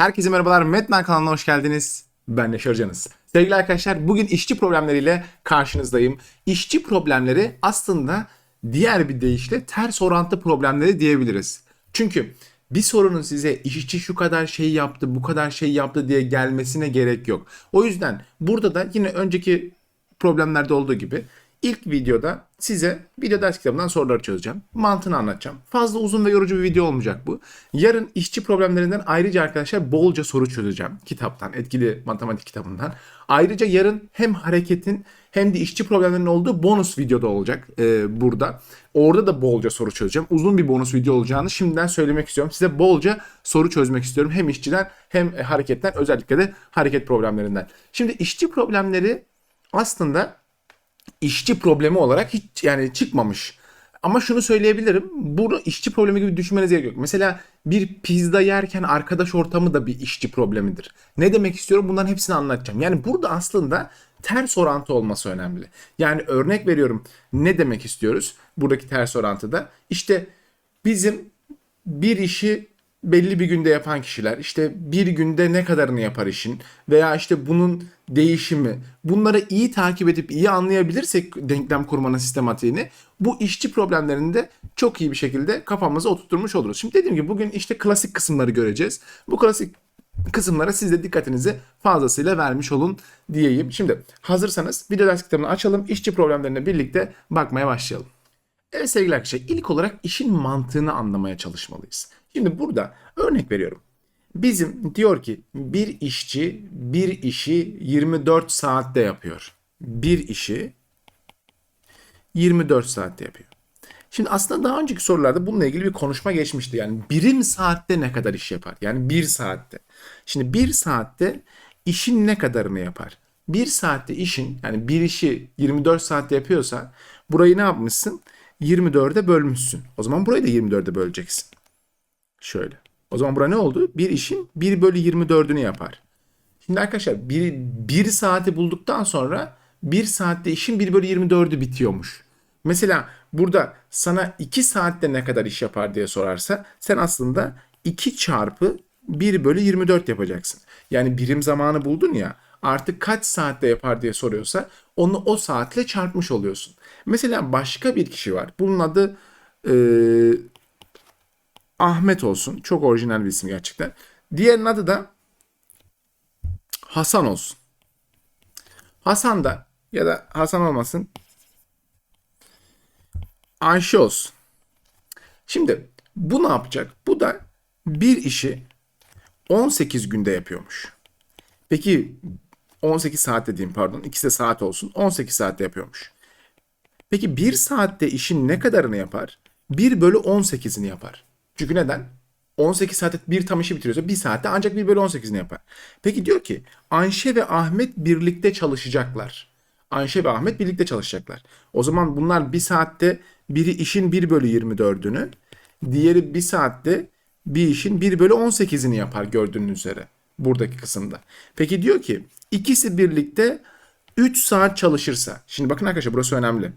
Herkese merhabalar. Metmen kanalına hoş geldiniz. Ben Neşe Hocanız. Sevgili arkadaşlar bugün işçi problemleriyle karşınızdayım. İşçi problemleri aslında diğer bir deyişle ters orantı problemleri diyebiliriz. Çünkü bir sorunun size işçi şu kadar şey yaptı, bu kadar şey yaptı diye gelmesine gerek yok. O yüzden burada da yine önceki problemlerde olduğu gibi ilk videoda size video ders kitabından soruları çözeceğim. Mantığını anlatacağım. Fazla uzun ve yorucu bir video olmayacak bu. Yarın işçi problemlerinden ayrıca arkadaşlar bolca soru çözeceğim kitaptan, etkili matematik kitabından. Ayrıca yarın hem hareketin hem de işçi problemlerinin olduğu bonus videoda olacak e, burada. Orada da bolca soru çözeceğim. Uzun bir bonus video olacağını şimdiden söylemek istiyorum. Size bolca soru çözmek istiyorum. Hem işçiden hem e, hareketten özellikle de hareket problemlerinden. Şimdi işçi problemleri aslında işçi problemi olarak hiç yani çıkmamış. Ama şunu söyleyebilirim. Bunu işçi problemi gibi düşünmenize gerek yok. Mesela bir pizza yerken arkadaş ortamı da bir işçi problemidir. Ne demek istiyorum? Bunların hepsini anlatacağım. Yani burada aslında ters orantı olması önemli. Yani örnek veriyorum. Ne demek istiyoruz? Buradaki ters orantıda. İşte bizim bir işi belli bir günde yapan kişiler işte bir günde ne kadarını yapar işin veya işte bunun değişimi bunları iyi takip edip iyi anlayabilirsek denklem kurmanın sistematiğini bu işçi problemlerini de çok iyi bir şekilde kafamıza oturtmuş oluruz. Şimdi dediğim gibi bugün işte klasik kısımları göreceğiz. Bu klasik kısımlara siz de dikkatinizi fazlasıyla vermiş olun diyeyim. Şimdi hazırsanız video ders kitabını açalım. işçi problemlerine birlikte bakmaya başlayalım. Evet sevgili arkadaşlar ilk olarak işin mantığını anlamaya çalışmalıyız. Şimdi burada örnek veriyorum. Bizim diyor ki bir işçi bir işi 24 saatte yapıyor. Bir işi 24 saatte yapıyor. Şimdi aslında daha önceki sorularda bununla ilgili bir konuşma geçmişti. Yani birim saatte ne kadar iş yapar? Yani bir saatte. Şimdi bir saatte işin ne kadarını yapar? Bir saatte işin yani bir işi 24 saatte yapıyorsa burayı ne yapmışsın? 24'e bölmüşsün. O zaman burayı da 24'e böleceksin. Şöyle. O zaman bura ne oldu? Bir işin 1 bölü 24'ünü yapar. Şimdi arkadaşlar bir, bir saati bulduktan sonra bir saatte işin 1 bölü 24'ü bitiyormuş. Mesela burada sana 2 saatte ne kadar iş yapar diye sorarsa sen aslında 2 çarpı 1 bölü 24 yapacaksın. Yani birim zamanı buldun ya artık kaç saatte yapar diye soruyorsa onu o saatle çarpmış oluyorsun. Mesela başka bir kişi var. Bunun adı e, Ahmet olsun. Çok orijinal bir isim gerçekten. Diğerinin adı da Hasan olsun. Hasan da ya da Hasan olmasın Ayşe olsun. Şimdi bu ne yapacak? Bu da bir işi 18 günde yapıyormuş. Peki 18 saat dediğim pardon ikisi de saat olsun 18 saatte yapıyormuş. Peki bir saatte işin ne kadarını yapar? 1 bölü 18'ini yapar. Çünkü neden? 18 saatte bir tam işi bitiriyorsa bir saatte ancak 1 bölü 18'ini yapar. Peki diyor ki Ayşe ve Ahmet birlikte çalışacaklar. Ayşe ve Ahmet birlikte çalışacaklar. O zaman bunlar bir saatte biri işin 1 bölü 24'ünü, diğeri bir saatte bir işin 1 bölü 18'ini yapar gördüğünüz üzere buradaki kısımda. Peki diyor ki ikisi birlikte 3 saat çalışırsa. Şimdi bakın arkadaşlar burası önemli.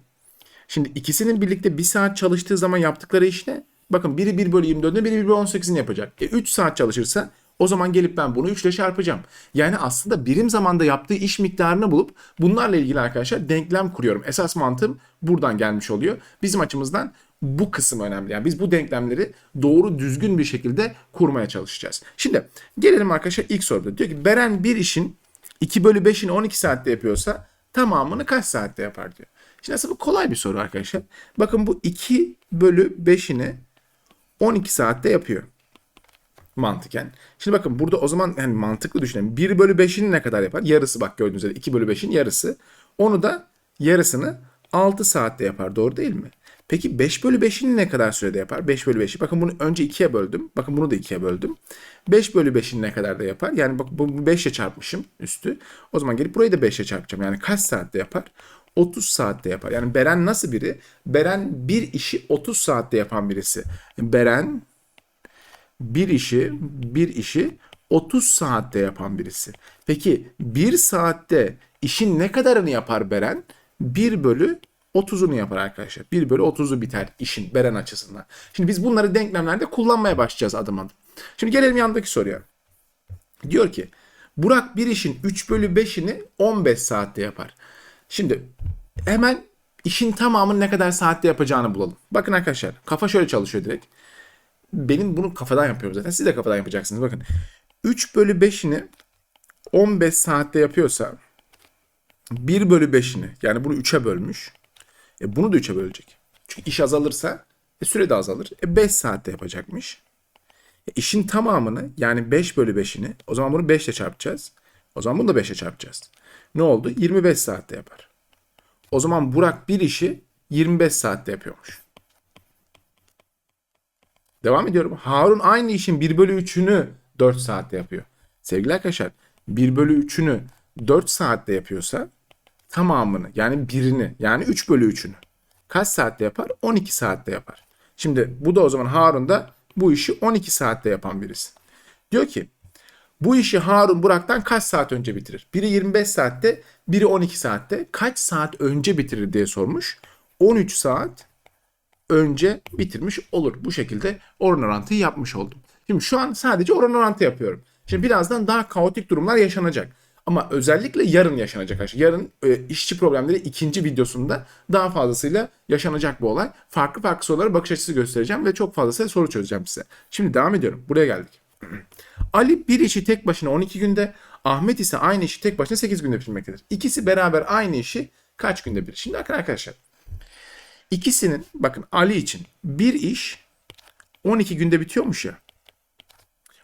Şimdi ikisinin birlikte 1 saat çalıştığı zaman yaptıkları iş ne? Bakın biri 1 bölü 24'ünü biri 1 bölü 18'ini yapacak. E 3 saat çalışırsa o zaman gelip ben bunu 3 ile çarpacağım. Yani aslında birim zamanda yaptığı iş miktarını bulup bunlarla ilgili arkadaşlar denklem kuruyorum. Esas mantığım buradan gelmiş oluyor. Bizim açımızdan bu kısım önemli. Yani biz bu denklemleri doğru düzgün bir şekilde kurmaya çalışacağız. Şimdi gelelim arkadaşlar ilk soruda. Diyor ki Beren bir işin 2 bölü 5'ini 12 saatte yapıyorsa tamamını kaç saatte yapar diyor. Şimdi aslında bu kolay bir soru arkadaşlar. Bakın bu 2 bölü 5'ini 12 saatte yapıyor. Mantıken. Şimdi bakın burada o zaman yani mantıklı düşünelim. 1 bölü 5'ini ne kadar yapar? Yarısı bak gördüğünüz üzere 2 bölü 5'in yarısı. Onu da yarısını 6 saatte yapar. Doğru değil mi? Peki 5 bölü 5'ini ne kadar sürede yapar? 5 bölü 5'i. Bakın bunu önce 2'ye böldüm. Bakın bunu da 2'ye böldüm. 5 bölü 5'ini ne kadar da yapar? Yani bak bu 5'e çarpmışım üstü. O zaman gelip burayı da 5'e çarpacağım. Yani kaç saatte yapar? 30 saatte yapar. Yani Beren nasıl biri? Beren bir işi 30 saatte yapan birisi. Beren bir işi bir işi 30 saatte yapan birisi. Peki bir saatte işin ne kadarını yapar Beren? 1 bölü 30'unu yapar arkadaşlar. 1 bölü 30'u biter işin Beren açısından. Şimdi biz bunları denklemlerde kullanmaya başlayacağız adım adım. Şimdi gelelim yandaki soruya. Diyor ki Burak bir işin 3 bölü 5'ini 15 saatte yapar. Şimdi hemen işin tamamını ne kadar saatte yapacağını bulalım. Bakın arkadaşlar kafa şöyle çalışıyor direkt. Benim bunu kafadan yapıyorum zaten. Siz de kafadan yapacaksınız. Bakın 3 bölü 5'ini 15 saatte yapıyorsa 1 bölü 5'ini yani bunu 3'e bölmüş. E bunu da 3'e bölecek. Çünkü iş azalırsa e süre de azalır. E 5 saatte yapacakmış. E işin tamamını yani 5 bölü 5'ini o zaman bunu 5 ile çarpacağız. O zaman bunu da 5 ile çarpacağız. Ne oldu? 25 saatte yapar. O zaman Burak bir işi 25 saatte yapıyormuş. Devam ediyorum. Harun aynı işin 1 bölü 3'ünü 4 saatte yapıyor. Sevgili arkadaşlar 1 bölü 3'ünü 4 saatte yapıyorsa tamamını yani birini yani 3 bölü 3'ünü kaç saatte yapar? 12 saatte yapar. Şimdi bu da o zaman Harun da bu işi 12 saatte yapan birisi. Diyor ki bu işi Harun Burak'tan kaç saat önce bitirir? Biri 25 saatte, biri 12 saatte. Kaç saat önce bitirir diye sormuş. 13 saat önce bitirmiş olur. Bu şekilde oran orantıyı yapmış oldum. Şimdi şu an sadece oran orantı yapıyorum. Şimdi birazdan daha kaotik durumlar yaşanacak. Ama özellikle yarın yaşanacak. Yarın e, işçi problemleri ikinci videosunda daha fazlasıyla yaşanacak bu olay. Farklı farklı sorulara bakış açısı göstereceğim ve çok fazla soru çözeceğim size. Şimdi devam ediyorum. Buraya geldik. Ali bir işi tek başına 12 günde, Ahmet ise aynı işi tek başına 8 günde bitirmektedir. İkisi beraber aynı işi kaç günde bitirir? Şimdi arkadaşlar. İkisinin bakın Ali için bir iş 12 günde bitiyormuş ya.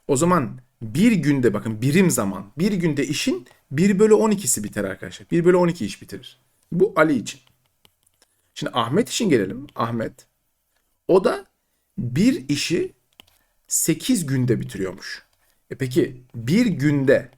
O zaman bir günde bakın birim zaman bir günde işin 1 bölü 12'si biter arkadaşlar. 1 bölü 12 iş bitirir. Bu Ali için. Şimdi Ahmet için gelelim. Ahmet. O da bir işi 8 günde bitiriyormuş. E peki bir günde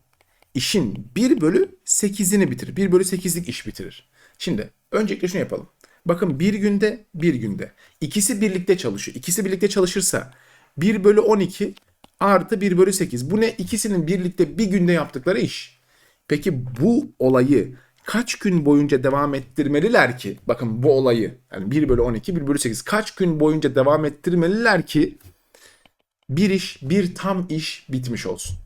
işin 1 bölü 8'ini bitirir. 1 bölü 8'lik iş bitirir. Şimdi öncelikle şunu yapalım. Bakın bir günde bir günde. İkisi birlikte çalışıyor. İkisi birlikte çalışırsa 1 bölü 12 artı 1 bölü 8. Bu ne? İkisinin birlikte bir günde yaptıkları iş. Peki bu olayı kaç gün boyunca devam ettirmeliler ki? Bakın bu olayı yani 1 bölü 12, 1 bölü 8 kaç gün boyunca devam ettirmeliler ki bir iş, bir tam iş bitmiş olsun.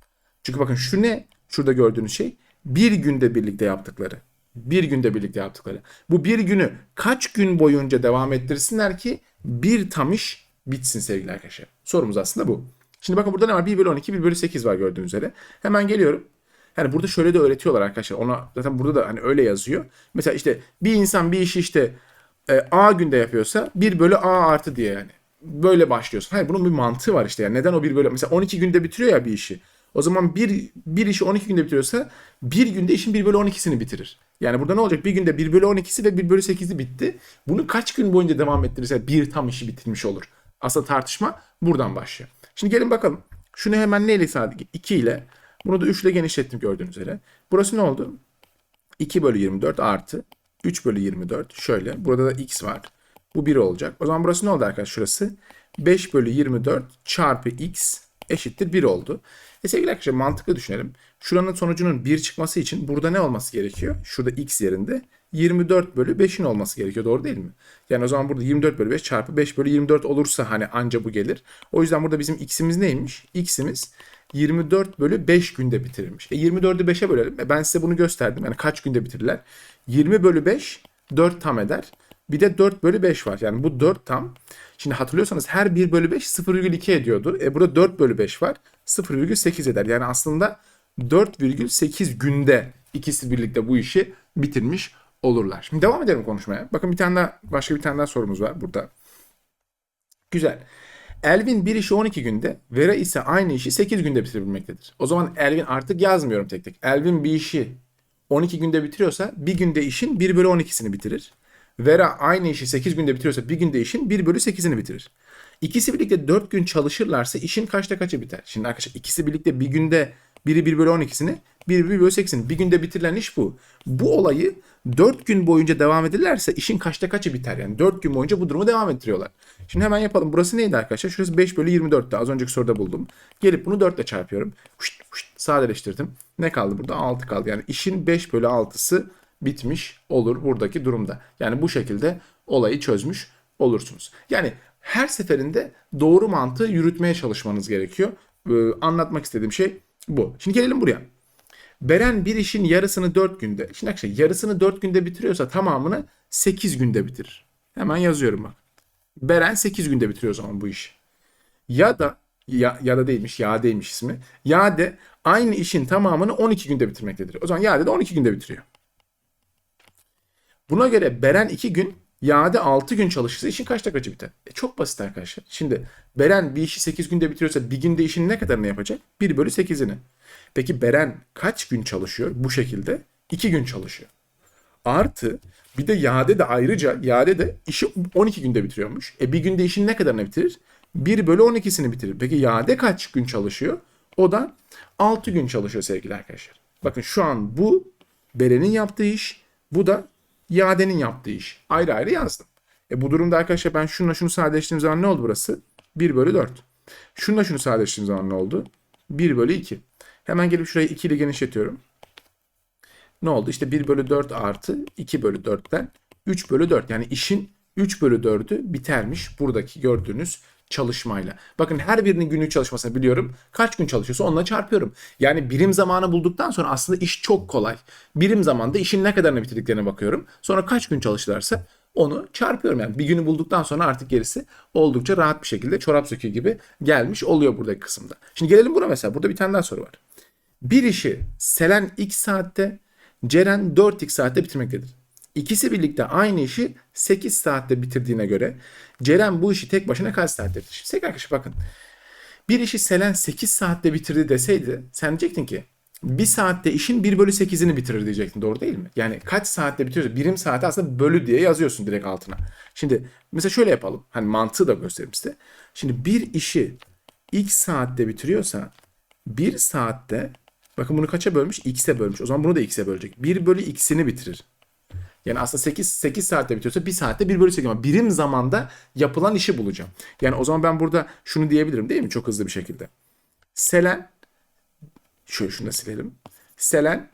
Çünkü bakın şu ne? Şurada gördüğünüz şey bir günde birlikte yaptıkları. Bir günde birlikte yaptıkları. Bu bir günü kaç gün boyunca devam ettirsinler ki bir tam iş bitsin sevgili arkadaşlar. Sorumuz aslında bu. Şimdi bakın burada ne var? 1 bölü 12, 1 bölü 8 var gördüğünüz üzere. Hemen geliyorum. Yani burada şöyle de öğretiyorlar arkadaşlar. Ona zaten burada da hani öyle yazıyor. Mesela işte bir insan bir işi işte e, A günde yapıyorsa 1 bölü A artı diye yani. Böyle başlıyorsun. Hayır bunun bir mantığı var işte. Yani neden o 1 bölü... Mesela 12 günde bitiriyor ya bir işi. O zaman bir, bir işi 12 günde bitiriyorsa bir günde işin 1 bölü 12'sini bitirir. Yani burada ne olacak? Bir günde 1 bölü 12'si ve 1 bölü 8'i bitti. Bunu kaç gün boyunca devam ettirirse bir tam işi bitirmiş olur. Aslında tartışma buradan başlıyor. Şimdi gelin bakalım. Şunu hemen neyle sadece 2 ile bunu da 3 ile genişlettim gördüğünüz üzere. Burası ne oldu? 2 bölü 24 artı 3 bölü 24 şöyle. Burada da x var. Bu 1 olacak. O zaman burası ne oldu arkadaşlar? Şurası 5 bölü 24 çarpı x eşittir 1 oldu. E sevgili arkadaşlar mantıklı düşünelim. Şuranın sonucunun 1 çıkması için burada ne olması gerekiyor? Şurada x yerinde 24 bölü 5'in olması gerekiyor. Doğru değil mi? Yani o zaman burada 24 bölü 5 çarpı 5 bölü 24 olursa hani anca bu gelir. O yüzden burada bizim x'imiz neymiş? x'imiz 24 bölü 5 günde bitirilmiş. E 24'ü 5'e bölelim. E ben size bunu gösterdim. Yani kaç günde bitirirler? 20 bölü 5 4 tam eder. Bir de 4 bölü 5 var. Yani bu 4 tam. Şimdi hatırlıyorsanız her 1 bölü 5 0,2 ediyordu. E burada 4 bölü 5 var. 0,8 eder. Yani aslında 4,8 günde ikisi birlikte bu işi bitirmiş olurlar. Şimdi devam edelim konuşmaya. Bakın bir tane daha başka bir tane daha sorumuz var burada. Güzel. Elvin bir işi 12 günde, Vera ise aynı işi 8 günde bitirebilmektedir. O zaman Elvin artık yazmıyorum tek tek. Elvin bir işi 12 günde bitiriyorsa bir günde işin 1 bölü 12'sini bitirir. Vera aynı işi 8 günde bitiriyorsa bir günde işin 1 bölü 8'ini bitirir. İkisi birlikte 4 gün çalışırlarsa işin kaçta kaçı biter? Şimdi arkadaşlar ikisi birlikte bir günde biri 1 bölü 12'sini, biri 1 bölü 8'ini. Bir günde bitirilen iş bu. Bu olayı 4 gün boyunca devam edilirlerse işin kaçta kaçı biter? Yani 4 gün boyunca bu durumu devam ettiriyorlar. Şimdi hemen yapalım. Burası neydi arkadaşlar? Şurası 5 bölü 24'te. Az önceki soruda buldum. Gelip bunu 4 ile çarpıyorum. Huşt, huşt, sadeleştirdim. Ne kaldı burada? 6 kaldı. Yani işin 5 bölü 6'sı bitmiş olur buradaki durumda. Yani bu şekilde olayı çözmüş olursunuz. Yani her seferinde doğru mantığı yürütmeye çalışmanız gerekiyor. Ee, anlatmak istediğim şey Bu. Şimdi gelelim buraya. Beren bir işin yarısını 4 günde. Şimdi arkadaşlar yarısını 4 günde bitiriyorsa tamamını 8 günde bitirir. Hemen yazıyorum bak. Beren 8 günde bitiriyor o zaman bu işi. Ya da ya, ya da değilmiş, ya değilmiş ismi. Ya de aynı işin tamamını 12 günde bitirmektedir. O zaman ya de 12 günde bitiriyor. Buna göre Beren 2 gün, Yade 6 gün çalışırsa işin kaç dakikacı biter? E çok basit arkadaşlar. Şimdi Beren bir işi 8 günde bitiriyorsa bir günde işin ne kadarını yapacak? 1 bölü 8'ini. Peki Beren kaç gün çalışıyor bu şekilde? 2 gün çalışıyor. Artı bir de Yade de ayrıca Yade de işi 12 günde bitiriyormuş. E bir günde işin ne kadarını bitirir? 1 bölü 12'sini bitirir. Peki Yade kaç gün çalışıyor? O da 6 gün çalışıyor sevgili arkadaşlar. Bakın şu an bu Beren'in yaptığı iş, bu da Yade'nin yaptığı iş. Ayrı ayrı yazdım. E bu durumda arkadaşlar ben şununla şunu sadeleştirdiğim zaman ne oldu burası? 1 bölü 4. Şununla şunu sadeleştirdiğim zaman ne oldu? 1 bölü 2. Hemen gelip şurayı 2 ile genişletiyorum. Ne oldu? İşte 1 bölü 4 artı 2 bölü 4'ten 3 bölü 4. Yani işin 3 bölü 4'ü bitermiş buradaki gördüğünüz çalışmayla. Bakın her birinin günlük çalışmasını biliyorum. Kaç gün çalışıyorsa onunla çarpıyorum. Yani birim zamanı bulduktan sonra aslında iş çok kolay. Birim zamanda işin ne kadarını bitirdiklerine bakıyorum. Sonra kaç gün çalıştılarsa onu çarpıyorum. Yani bir günü bulduktan sonra artık gerisi oldukça rahat bir şekilde çorap söküğü gibi gelmiş oluyor buradaki kısımda. Şimdi gelelim buna mesela. Burada bir tane daha soru var. Bir işi Selen x saatte, Ceren 4x saatte bitirmektedir. İkisi birlikte aynı işi 8 saatte bitirdiğine göre Ceren bu işi tek başına kaç saatte bitirir? Şimdi sevgili arkadaşlar bakın. Bir işi Selen 8 saatte bitirdi deseydi sen diyecektin ki bir saatte işin 1 bölü 8'ini bitirir diyecektin. Doğru değil mi? Yani kaç saatte bitiriyorsa birim saati aslında bölü diye yazıyorsun direkt altına. Şimdi mesela şöyle yapalım. Hani mantığı da göstereyim size. Şimdi bir işi x saatte bitiriyorsa bir saatte bakın bunu kaça bölmüş? x'e bölmüş. O zaman bunu da x'e bölecek. 1 bölü x'ini bitirir. Yani aslında 8, 8 saatte bitiyorsa 1 saatte 1 bölü 8 ama birim zamanda yapılan işi bulacağım. Yani o zaman ben burada şunu diyebilirim değil mi? Çok hızlı bir şekilde. Selen şöyle şunu da silelim. Selen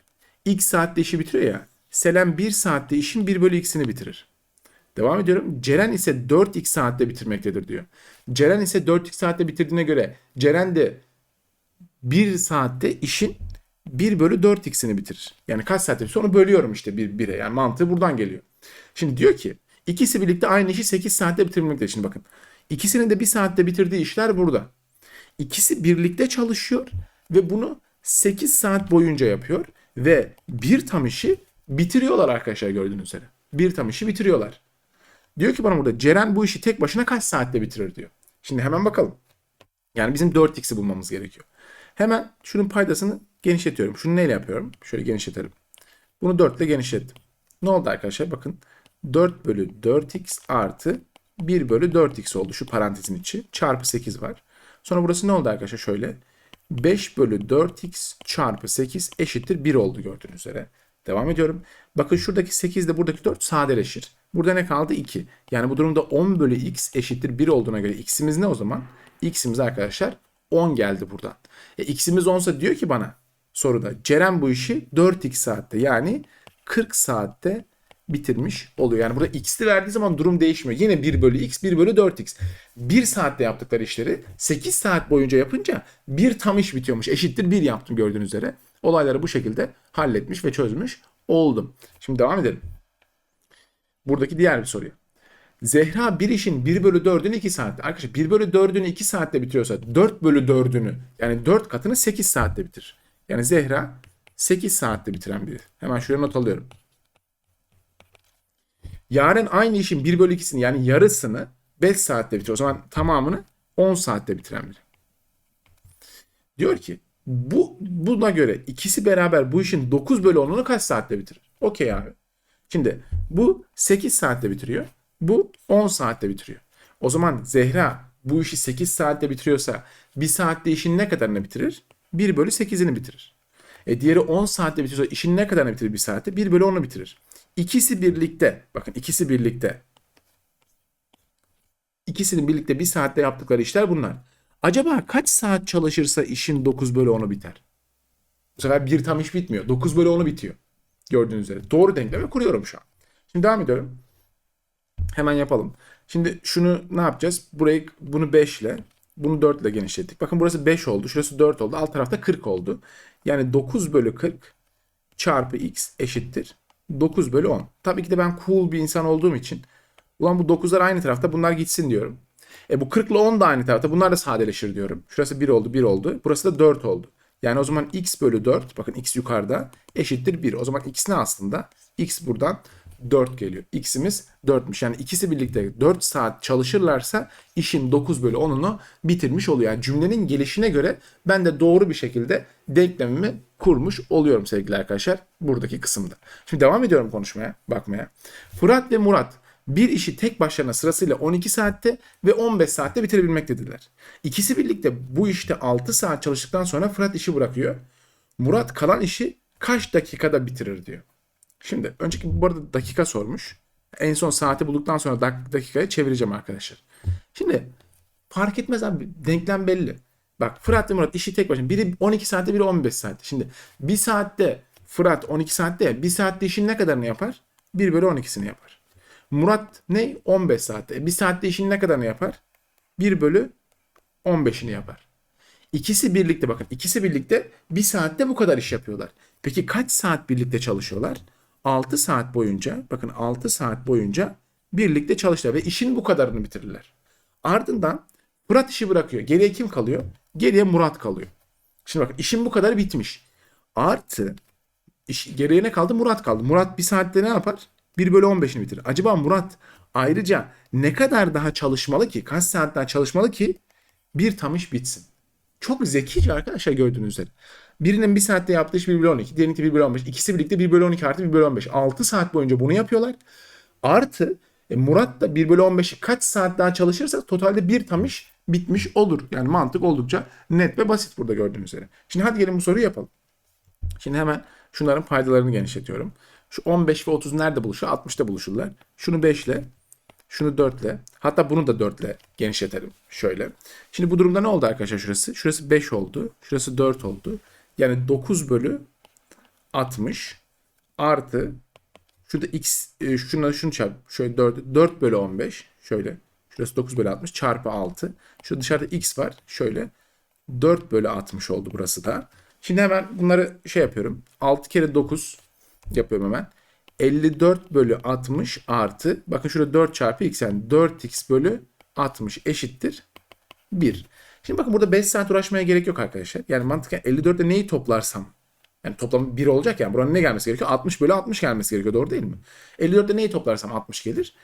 x saatte işi bitiriyor ya. Selen 1 saatte işin 1 bölü x'ini bitirir. Devam ediyorum. Ceren ise 4x saatte bitirmektedir diyor. Ceren ise 4x saatte bitirdiğine göre Ceren de 1 saatte işin 1 bölü 4x'ini bitirir. Yani kaç saatte bitirir? Onu bölüyorum işte 1, 1'e. Yani mantığı buradan geliyor. Şimdi diyor ki ikisi birlikte aynı işi 8 saatte bitirmektedir. Şimdi bakın. İkisinin de 1 saatte bitirdiği işler burada. İkisi birlikte çalışıyor ve bunu 8 saat boyunca yapıyor ve bir tam işi bitiriyorlar arkadaşlar gördüğünüz üzere. Bir tam işi bitiriyorlar. Diyor ki bana burada Ceren bu işi tek başına kaç saatte bitirir diyor. Şimdi hemen bakalım. Yani bizim 4x'i bulmamız gerekiyor. Hemen şunun paydasını genişletiyorum. Şunu neyle yapıyorum? Şöyle genişletelim. Bunu 4 ile genişlettim. Ne oldu arkadaşlar? Bakın 4 bölü 4x artı 1 bölü 4x oldu şu parantezin içi. Çarpı 8 var. Sonra burası ne oldu arkadaşlar? Şöyle 5 bölü 4x çarpı 8 eşittir 1 oldu gördüğünüz üzere. Devam ediyorum. Bakın şuradaki 8 ile buradaki 4 sadeleşir. Burada ne kaldı? 2. Yani bu durumda 10 bölü x eşittir 1 olduğuna göre x'imiz ne o zaman? x'imiz arkadaşlar 10 geldi buradan. E, x'imiz 10 ise diyor ki bana soruda Ceren bu işi 4x saatte yani 40 saatte bitirmiş oluyor. Yani burada x'li verdiği zaman durum değişmiyor. Yine 1 bölü x 1 bölü 4x. 1 saatte yaptıkları işleri 8 saat boyunca yapınca bir tam iş bitiyormuş. Eşittir 1 yaptım gördüğünüz üzere. Olayları bu şekilde halletmiş ve çözmüş oldum. Şimdi devam edelim. Buradaki diğer bir soruya. Zehra bir işin 1 bölü 4'ünü 2 saatte. Arkadaşlar 1 bölü 4'ünü 2 saatte bitiriyorsa 4 bölü 4'ünü yani 4 katını 8 saatte bitirir. Yani Zehra 8 saatte bitiren biri. Hemen şuraya not alıyorum. Yarın aynı işin 1 bölü 2'sini yani yarısını 5 saatte bitiriyor. O zaman tamamını 10 saatte bitiren biri. Diyor ki bu buna göre ikisi beraber bu işin 9 bölü 10'unu kaç saatte bitirir? Okey abi. Şimdi bu 8 saatte bitiriyor. Bu 10 saatte bitiriyor. O zaman Zehra bu işi 8 saatte bitiriyorsa 1 saatte işin ne kadarını bitirir? 1 bölü 8'ini bitirir. E diğeri 10 saatte bitiriyorsa işin ne kadarını bitirir 1 saatte? 1 bölü 10'u bitirir. İkisi birlikte bakın ikisi birlikte ikisinin birlikte 1 saatte yaptıkları işler bunlar. Acaba kaç saat çalışırsa işin 9 bölü 10'u biter? Bu sefer bir tam iş bitmiyor. 9 bölü 10'u bitiyor. Gördüğünüz üzere. Doğru denklemi kuruyorum şu an. Şimdi devam ediyorum. Hemen yapalım. Şimdi şunu ne yapacağız? Burayı bunu 5 ile Bunu 4 ile genişlettik. Bakın burası 5 oldu. Şurası 4 oldu. Alt tarafta 40 oldu. Yani 9 bölü 40 çarpı x eşittir 9 bölü 10. Tabii ki de ben cool bir insan olduğum için ulan bu 9'lar aynı tarafta bunlar gitsin diyorum. E bu 40 ile 10 da aynı tarafta bunlar da sadeleşir diyorum. Şurası 1 oldu 1 oldu. Burası da 4 oldu. Yani o zaman x bölü 4 bakın x yukarıda eşittir 1. O zaman x ne aslında? x buradan 4 geliyor. X'imiz 4'müş. Yani ikisi birlikte 4 saat çalışırlarsa işin 9 bölü 10'unu bitirmiş oluyor. Yani cümlenin gelişine göre ben de doğru bir şekilde denklemimi kurmuş oluyorum sevgili arkadaşlar buradaki kısımda. Şimdi devam ediyorum konuşmaya, bakmaya. Fırat ve Murat bir işi tek başlarına sırasıyla 12 saatte ve 15 saatte bitirebilmektediler. İkisi birlikte bu işte 6 saat çalıştıktan sonra Fırat işi bırakıyor. Murat kalan işi kaç dakikada bitirir diyor. Şimdi önceki bu arada dakika sormuş. En son saati bulduktan sonra dak- dakikaya çevireceğim arkadaşlar. Şimdi fark etmez abi denklem belli. Bak Fırat ve Murat işi tek başına. Biri 12 saatte biri 15 saatte. Şimdi bir saatte Fırat 12 saatte ya bir saatte işin ne kadarını yapar? 1 bölü 12'sini yapar. Murat ne? 15 saatte. Bir saatte işin ne kadarını yapar? 1 bölü 15'ini yapar. İkisi birlikte bakın ikisi birlikte bir saatte bu kadar iş yapıyorlar. Peki kaç saat birlikte çalışıyorlar? 6 saat boyunca bakın 6 saat boyunca birlikte çalıştılar ve işin bu kadarını bitirirler. Ardından Murat işi bırakıyor. Geriye kim kalıyor? Geriye Murat kalıyor. Şimdi bakın işin bu kadarı bitmiş. Artı iş, geriye ne kaldı? Murat kaldı. Murat bir saatte ne yapar? 1 bölü 15'ini bitirir. Acaba Murat ayrıca ne kadar daha çalışmalı ki? Kaç saat daha çalışmalı ki bir tam iş bitsin? Çok zekice arkadaşlar gördüğünüz üzere. Birinin bir saatte yaptığı iş 1 bölü 12. Diğerinki 1 bölü 15. İkisi birlikte 1 bölü 12 artı 1 bölü 15. 6 saat boyunca bunu yapıyorlar. Artı e, Murat da 1 bölü 15'i kaç saat daha çalışırsa totalde bir tam iş bitmiş olur. Yani mantık oldukça net ve basit burada gördüğünüz üzere. Şimdi hadi gelin bu soruyu yapalım. Şimdi hemen şunların paydalarını genişletiyorum. Şu 15 ve 30 nerede buluşuyor? 60'ta buluşurlar. Şunu 5 ile, şunu 4 ile, hatta bunu da 4 ile genişletelim. Şöyle. Şimdi bu durumda ne oldu arkadaşlar şurası? Şurası 5 oldu. Şurası 4 oldu. Yani 9 bölü 60 artı şurada x e, şuna şunu çarp şöyle 4 4 bölü 15 şöyle şurası 9 bölü 60 çarpı 6 şu dışarıda x var şöyle 4 bölü 60 oldu burası da. Şimdi hemen bunları şey yapıyorum. 6 kere 9 yapıyorum hemen. 54 bölü 60 artı bakın şurada 4 çarpı x yani 4x bölü 60 eşittir 1. Şimdi bakın burada 5 saat uğraşmaya gerek yok arkadaşlar. Yani mantıken 54 ile neyi toplarsam yani toplam 1 olacak yani. Buranın ne gelmesi gerekiyor? 60 bölü 60 gelmesi gerekiyor. Doğru değil mi? 54 ile neyi toplarsam 60 gelir.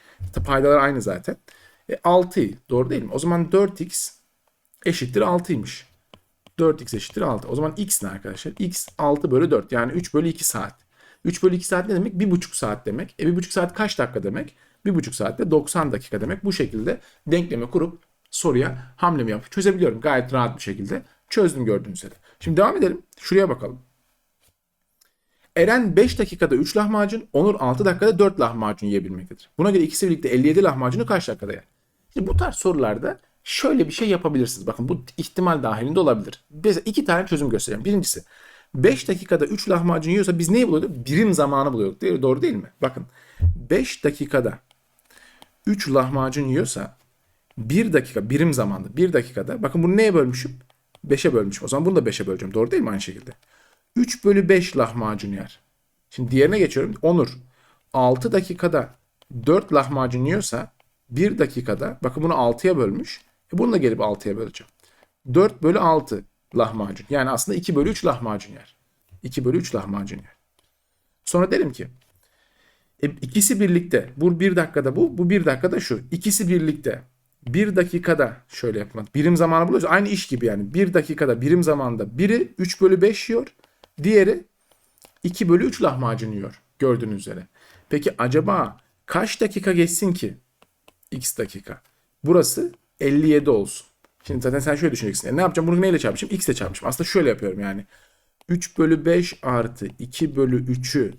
Paydalar aynı zaten. E, 6'yı. Doğru değil mi? O zaman 4x eşittir 6'ymış. 4x eşittir 6. O zaman x ne arkadaşlar? x 6 bölü 4. Yani 3 bölü 2 saat. 3 bölü 2 saat ne demek? 1,5 saat demek. E 1,5 saat kaç dakika demek? 1,5 saatte 90 dakika demek. Bu şekilde denkleme kurup soruya hamlemi yapıp çözebiliyorum. Gayet rahat bir şekilde çözdüm gördüğünüz üzere. Şimdi devam edelim. Şuraya bakalım. Eren 5 dakikada 3 lahmacun, Onur 6 dakikada 4 lahmacun yiyebilmektedir. Buna göre ikisi birlikte 57 lahmacunu kaç dakikada yer? Şimdi bu tarz sorularda şöyle bir şey yapabilirsiniz. Bakın bu ihtimal dahilinde olabilir. Mesela iki tane çözüm göstereceğim. Birincisi 5 dakikada 3 lahmacun yiyorsa biz neyi buluyorduk? Birim zamanı buluyorduk. Değil, doğru değil mi? Bakın 5 dakikada 3 lahmacun yiyorsa 1 dakika birim zamanda 1 dakikada bakın bunu neye bölmüşüm? 5'e bölmüşüm. O zaman bunu da 5'e böleceğim. Doğru değil mi aynı şekilde? 3 bölü 5 lahmacun yer. Şimdi diğerine geçiyorum. Onur 6 dakikada 4 lahmacun yiyorsa 1 dakikada bakın bunu 6'ya bölmüş. E bunu da gelip 6'ya böleceğim. 4 bölü 6 lahmacun. Yani aslında 2 bölü 3 lahmacun yer. 2 bölü 3 lahmacun yer. Sonra derim ki e, ikisi birlikte. Bu 1 dakikada bu. Bu 1 dakikada şu. İkisi birlikte. 1 dakikada şöyle yapmak. Birim zamanı buluyoruz. Aynı iş gibi yani. 1 dakikada birim zamanda biri 3 bölü 5 yiyor. Diğeri 2 bölü 3 lahmacun yiyor. Gördüğünüz üzere. Peki acaba kaç dakika geçsin ki? X dakika. Burası 57 olsun. Şimdi zaten sen şöyle düşüneceksin. E ne yapacağım? Bunu neyle çarpmışım? X ile çarpmışım. Aslında şöyle yapıyorum yani. 3 bölü 5 artı 2 bölü 3'ü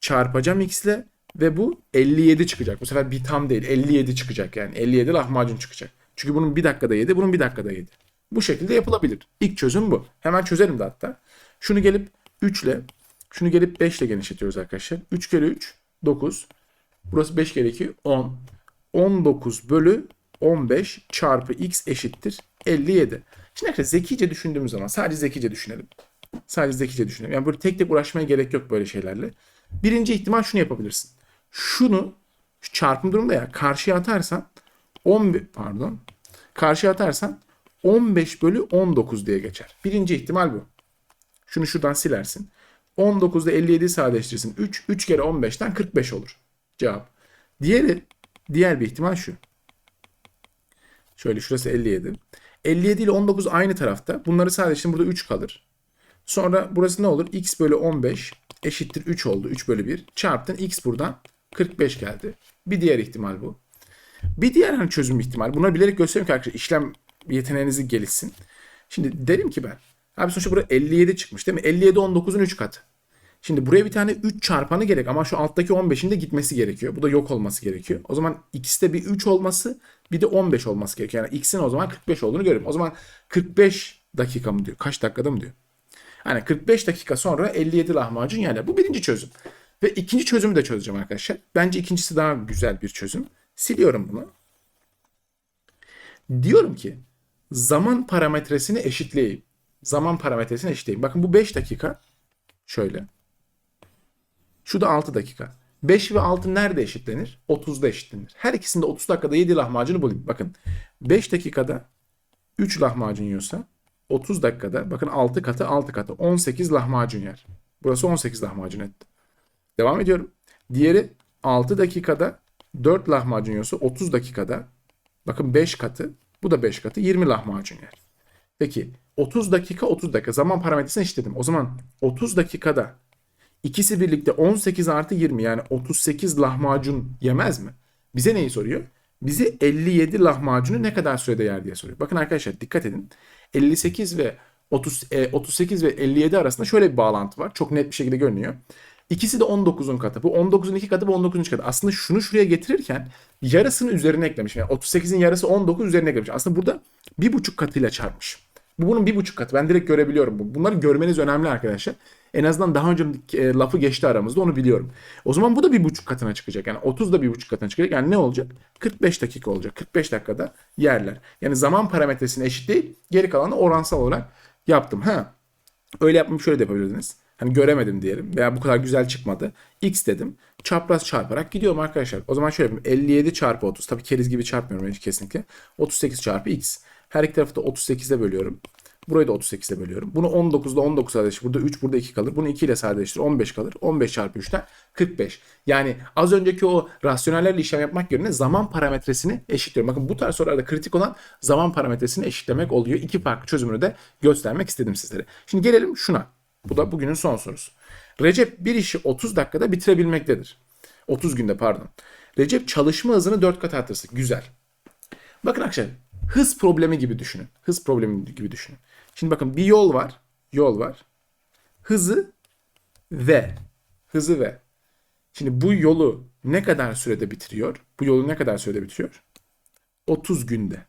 çarpacağım X ile ve bu 57 çıkacak. Bu sefer bir tam değil. 57 çıkacak yani. 57 lahmacun çıkacak. Çünkü bunun bir dakikada yedi, bunun bir dakikada yedi. Bu şekilde yapılabilir. İlk çözüm bu. Hemen çözelim de hatta. Şunu gelip 3 ile, şunu gelip 5 ile genişletiyoruz arkadaşlar. 3 kere 3, 9. Burası 5 kere 2, 10. 19 bölü 15 çarpı x eşittir 57. Şimdi arkadaşlar zekice düşündüğümüz zaman sadece zekice düşünelim. Sadece zekice düşünelim. Yani böyle tek tek uğraşmaya gerek yok böyle şeylerle. Birinci ihtimal şunu yapabilirsin. Şunu şu çarpım durumda ya karşıya atarsan 11 pardon karşıya atarsan 15 bölü 19 diye geçer. Birinci ihtimal bu. Şunu şuradan silersin. 19'da 57'yi sadeleştirirsin. 3, 3 kere 15'ten 45 olur. Cevap. Diğeri, diğer bir ihtimal şu. Şöyle şurası 57. 57 ile 19 aynı tarafta. Bunları sadeleştirin burada 3 kalır. Sonra burası ne olur? x bölü 15 eşittir 3 oldu. 3 bölü 1. Çarptın x buradan 45 geldi. Bir diğer ihtimal bu. Bir diğer hani çözüm ihtimal. Buna bilerek gösteriyorum ki arkadaşlar işlem yeteneğinizi gelişsin. Şimdi derim ki ben. Abi sonuçta burada 57 çıkmış değil mi? 57 19'un 3 katı. Şimdi buraya bir tane 3 çarpanı gerek ama şu alttaki 15'in de gitmesi gerekiyor. Bu da yok olması gerekiyor. O zaman x'te bir 3 olması bir de 15 olması gerekiyor. Yani x'in o zaman 45 olduğunu görüyorum. O zaman 45 dakika mı diyor? Kaç dakikada mı diyor? Hani 45 dakika sonra 57 lahmacun yerler. Bu birinci çözüm. Ve ikinci çözümü de çözeceğim arkadaşlar. Bence ikincisi daha güzel bir çözüm. Siliyorum bunu. Diyorum ki zaman parametresini eşitleyeyim. Zaman parametresini eşitleyeyim. Bakın bu 5 dakika. Şöyle. Şu da 6 dakika. 5 ve 6 nerede eşitlenir? 30'da eşitlenir. Her ikisinde 30 dakikada 7 lahmacunu bulayım. Bakın 5 dakikada 3 lahmacun yiyorsa 30 dakikada bakın 6 katı 6 katı 18 lahmacun yer. Burası 18 lahmacun etti. Devam ediyorum. Diğeri 6 dakikada 4 lahmacun yiyorsa 30 dakikada bakın 5 katı bu da 5 katı 20 lahmacun yer. Peki 30 dakika 30 dakika zaman parametresini eşitledim. O zaman 30 dakikada ikisi birlikte 18 artı 20 yani 38 lahmacun yemez mi? Bize neyi soruyor? Bizi 57 lahmacunu ne kadar sürede yer diye soruyor. Bakın arkadaşlar dikkat edin. 58 ve 30, e, 38 ve 57 arasında şöyle bir bağlantı var. Çok net bir şekilde görünüyor. İkisi de 19'un katı. Bu 19'un iki katı bu 19'un iki katı. Aslında şunu şuraya getirirken yarısını üzerine eklemiş. Yani 38'in yarısı 19 üzerine eklemiş. Aslında burada bir buçuk katıyla çarpmış. Bu bunun bir buçuk katı. Ben direkt görebiliyorum. bu. Bunları görmeniz önemli arkadaşlar. En azından daha önce e, lafı geçti aramızda onu biliyorum. O zaman bu da bir buçuk katına çıkacak. Yani 30 da bir buçuk katına çıkacak. Yani ne olacak? 45 dakika olacak. 45 dakikada yerler. Yani zaman parametresini eşitleyip geri kalanı oransal olarak yaptım. Ha. Öyle yapmam şöyle de yapabilirdiniz. Hani göremedim diyelim veya bu kadar güzel çıkmadı. X dedim. Çapraz çarparak gidiyorum arkadaşlar. O zaman şöyle yapayım. 57 çarpı 30. Tabii keriz gibi çarpmıyorum hiç kesinlikle. 38 çarpı X. Her iki tarafı da 38'e bölüyorum. Burayı da 38'e bölüyorum. Bunu 19'da 19 sadeleştir. Burada 3 burada 2 kalır. Bunu 2 ile sadeleştir. 15 kalır. 15 çarpı 3'ten 45. Yani az önceki o rasyonellerle işlem yapmak yerine zaman parametresini eşitliyorum. Bakın bu tarz sorularda kritik olan zaman parametresini eşitlemek oluyor. İki farklı çözümünü de göstermek istedim sizlere. Şimdi gelelim şuna. Bu da bugünün son sorusu. Recep bir işi 30 dakikada bitirebilmektedir. 30 günde pardon. Recep çalışma hızını 4 kat artırsa. Güzel. Bakın arkadaşlar hız problemi gibi düşünün. Hız problemi gibi düşünün. Şimdi bakın bir yol var. Yol var. Hızı V. Hızı V. Şimdi bu yolu ne kadar sürede bitiriyor? Bu yolu ne kadar sürede bitiriyor? 30 günde.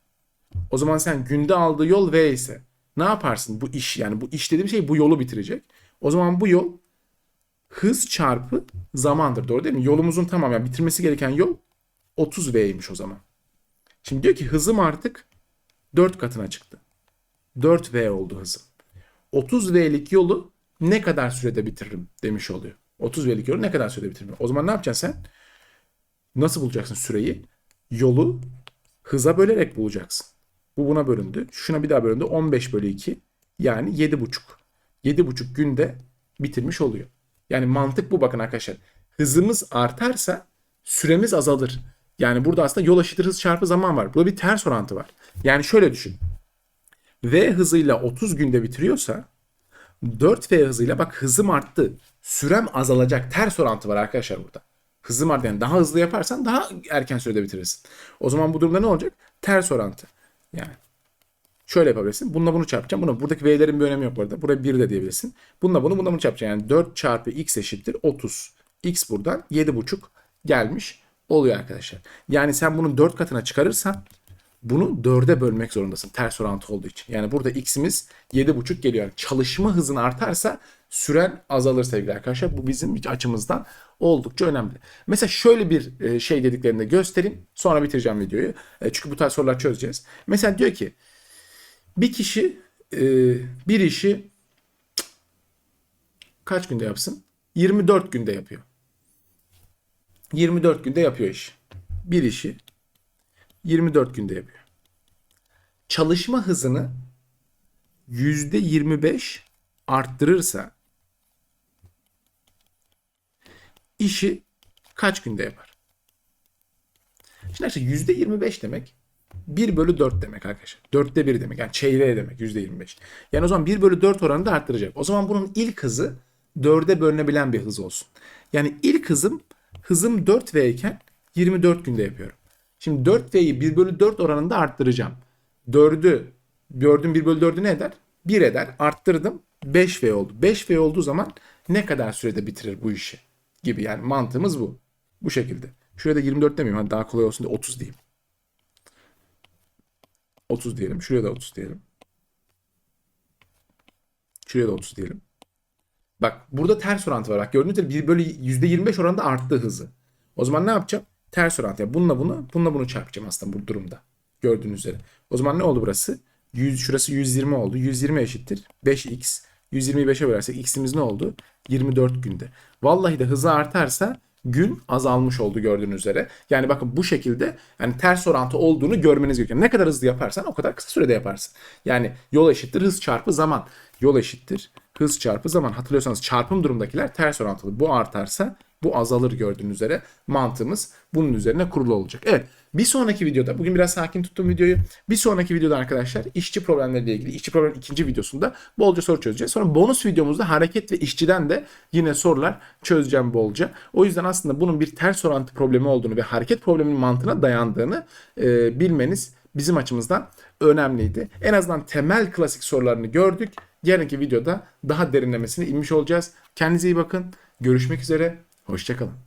O zaman sen günde aldığı yol V ise ne yaparsın? Bu iş yani bu iş dediğim şey bu yolu bitirecek. O zaman bu yol hız çarpı zamandır. Doğru değil mi? Yolumuzun tamam yani bitirmesi gereken yol 30 V'ymiş o zaman. Şimdi diyor ki hızım artık 4 katına çıktı. 4V oldu hızım. 30V'lik yolu ne kadar sürede bitiririm demiş oluyor. 30V'lik yolu ne kadar sürede bitiririm? O zaman ne yapacaksın sen? Nasıl bulacaksın süreyi? Yolu hıza bölerek bulacaksın. Bu buna bölündü. Şuna bir daha bölündü. 15 bölü 2 yani 7,5. 7,5 günde bitirmiş oluyor. Yani mantık bu bakın arkadaşlar. Hızımız artarsa süremiz azalır. Yani burada aslında yol eşittir hız çarpı zaman var. Burada bir ters orantı var. Yani şöyle düşün. V hızıyla 30 günde bitiriyorsa 4V hızıyla bak hızım arttı. Sürem azalacak. Ters orantı var arkadaşlar burada. Hızım arttı. Yani daha hızlı yaparsan daha erken sürede bitirirsin. O zaman bu durumda ne olacak? Ters orantı. Yani şöyle yapabilirsin. Bununla bunu çarpacağım. Bunu buradaki V'lerin bir önemi yok burada. Buraya 1 de diyebilirsin. Bununla bunu bununla bunu çarpacaksın. Yani 4 çarpı X eşittir 30. X buradan 7,5 gelmiş oluyor arkadaşlar. Yani sen bunun 4 katına çıkarırsan bunu 4'e bölmek zorundasın ters orantı olduğu için. Yani burada x'imiz 7,5 geliyor. Yani çalışma hızın artarsa süren azalır sevgili arkadaşlar. Bu bizim açımızdan oldukça önemli. Mesela şöyle bir e, şey dediklerini de göstereyim. Sonra bitireceğim videoyu. E, Çünkü bu tarz sorular çözeceğiz. Mesela diyor ki Bir kişi e, bir işi kaç günde yapsın? 24 günde yapıyor. 24 günde yapıyor iş. Bir işi 24 günde yapıyor. Çalışma hızını %25 arttırırsa işi kaç günde yapar? Şimdi arkadaşlar %25 demek 1 bölü 4 demek arkadaşlar. 4'te 1 demek. Yani çeyreğe demek %25. Yani o zaman 1 bölü 4 oranında arttıracak. O zaman bunun ilk hızı 4'e bölünebilen bir hız olsun. Yani ilk hızım hızım 4V iken 24 günde yapıyorum. Şimdi 4V'yi 1 bölü 4 oranında arttıracağım. 4'ü 4'ün 1 bölü 4'ü ne eder? 1 eder. Arttırdım. 5V oldu. 5V olduğu zaman ne kadar sürede bitirir bu işi? Gibi yani mantığımız bu. Bu şekilde. Şuraya da 24 demeyeyim. Hadi daha kolay olsun diye 30 diyeyim. 30 diyelim. Şuraya da 30 diyelim. Şuraya da 30 diyelim. Bak burada ters orantı var. Bak gördüğünüz gibi 1 bölü %25 oranında arttı hızı. O zaman ne yapacağım? Ters orantı. Yani bununla bunu, bununla bunu çarpacağım aslında bu durumda. Gördüğünüz üzere. O zaman ne oldu burası? 100, şurası 120 oldu. 120 eşittir 5x. 120'yi 5'e bölersek x'imiz ne oldu? 24 günde. Vallahi de hızı artarsa gün azalmış oldu gördüğünüz üzere. Yani bakın bu şekilde yani ters orantı olduğunu görmeniz gerekiyor. Ne kadar hızlı yaparsan o kadar kısa sürede yaparsın. Yani yol eşittir hız çarpı zaman. Yol eşittir hız çarpı zaman. Hatırlıyorsanız çarpım durumdakiler ters orantılı. Bu artarsa bu azalır gördüğünüz üzere. Mantığımız bunun üzerine kurulu olacak. Evet bir sonraki videoda bugün biraz sakin tuttum videoyu. Bir sonraki videoda arkadaşlar işçi problemleriyle ilgili işçi problem ikinci videosunda bolca soru çözeceğiz. Sonra bonus videomuzda hareket ve işçiden de yine sorular çözeceğim bolca. O yüzden aslında bunun bir ters orantı problemi olduğunu ve hareket probleminin mantığına dayandığını e, bilmeniz bizim açımızdan önemliydi. En azından temel klasik sorularını gördük. Yarınki videoda daha derinlemesine inmiş olacağız. Kendinize iyi bakın. Görüşmek üzere. Hoşçakalın.